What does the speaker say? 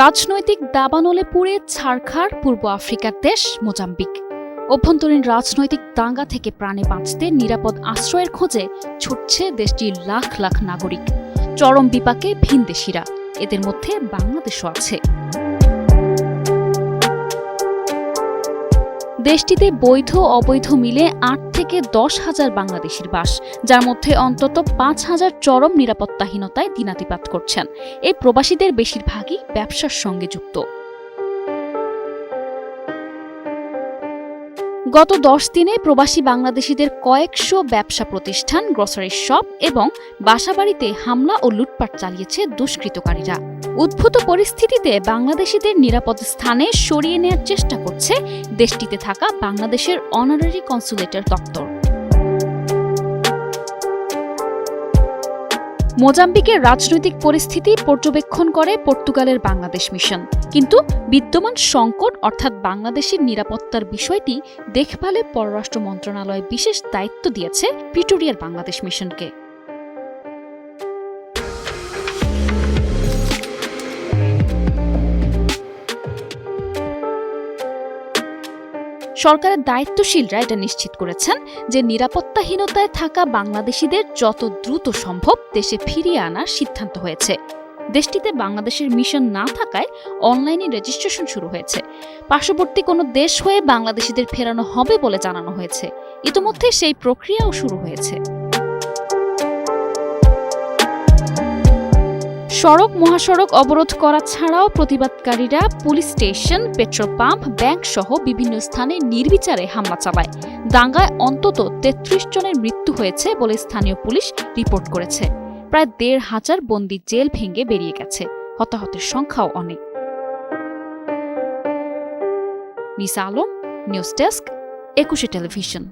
রাজনৈতিক দাবানলে পুড়ে ছারখার পূর্ব আফ্রিকার দেশ মোজাম্বিক। অভ্যন্তরীণ রাজনৈতিক দাঙ্গা থেকে প্রাণে বাঁচতে নিরাপদ আশ্রয়ের খোঁজে ছুটছে দেশটির লাখ লাখ নাগরিক। চরম বিপাকে ভিনদেশিরা, এদের মধ্যে বাংলাদেশও আছে। দেশটিতে বৈধ অবৈধ মিলে আট থেকে দশ হাজার বাংলাদেশির বাস, যার মধ্যে অন্তত পাঁচ হাজার চরম নিরাপত্তাহীনতায় দিনাতিপাত করছেন। এই প্রবাসীদের বেশিরভাগই ব্যবসার সঙ্গে যুক্ত। গত দশ দিনে প্রবাসী বাংলাদেশিদের কয়েকশো ব্যবসা প্রতিষ্ঠান গ্রসারি শপ এবং বাসাবাড়িতে হামলা ও লুটপাট চালিয়েছে দুষ্কৃতকারীরা। উদ্ভূত পরিস্থিতিতে বাংলাদেশিদের নিরাপদ স্থানে সরিয়ে নেয়ার চেষ্টা করছে দেশটিতে থাকা বাংলাদেশের অনারারি কনসুলেটের দপ্তর। মোজাম্বিকের রাজনৈতিক পরিস্থিতি পর্যবেক্ষণ করে পর্তুগালের বাংলাদেশ মিশন। কিন্তু বিদ্যমান সংকট অর্থাৎ বাংলাদেশের নিরাপত্তার বিষয়টি দেখভালে পররাষ্ট্র মন্ত্রণালয় বিশেষ দায়িত্ব দিয়েছে প্রিটোরিয়ার বাংলাদেশ মিশনকে। সরকারের দায়িত্বশীলরা এটা নিশ্চিত করেছেন যে নিরাপত্তাহীনতায় থাকা বাংলাদেশিদের যত দ্রুত সম্ভব দেশে ফিরিয়ে আনার সিদ্ধান্ত হয়েছে। দেশটিতে বাংলাদেশের মিশন না থাকায় অনলাইনে রেজিস্ট্রেশন শুরু হয়েছে। পার্শ্ববর্তী কোনো দেশ হয়ে বাংলাদেশিদের ফেরানো হবে বলে জানানো হয়েছে। ইতোমধ্যে সেই প্রক্রিয়াও শুরু হয়েছে। সড়ক মহাসড়ক অবরোধ করা ছাড়াও প্রতিবাদকারীরা police station, petrol pump, bank সহ বিভিন্ন স্থানে নির্বিচারে হামলা চালায়। দাঙ্গায় অন্তত তেত্রিশ জনের মৃত্যু হয়েছে বলে স্থানীয় পুলিশ রিপোর্ট করেছে। প্রায় দেড় হাজার বন্দি জেল ভেঙে বেরিয়ে গেছে। হতাহতের সংখ্যাও অনেক। Nisa Alam, news desk, Ekushey television.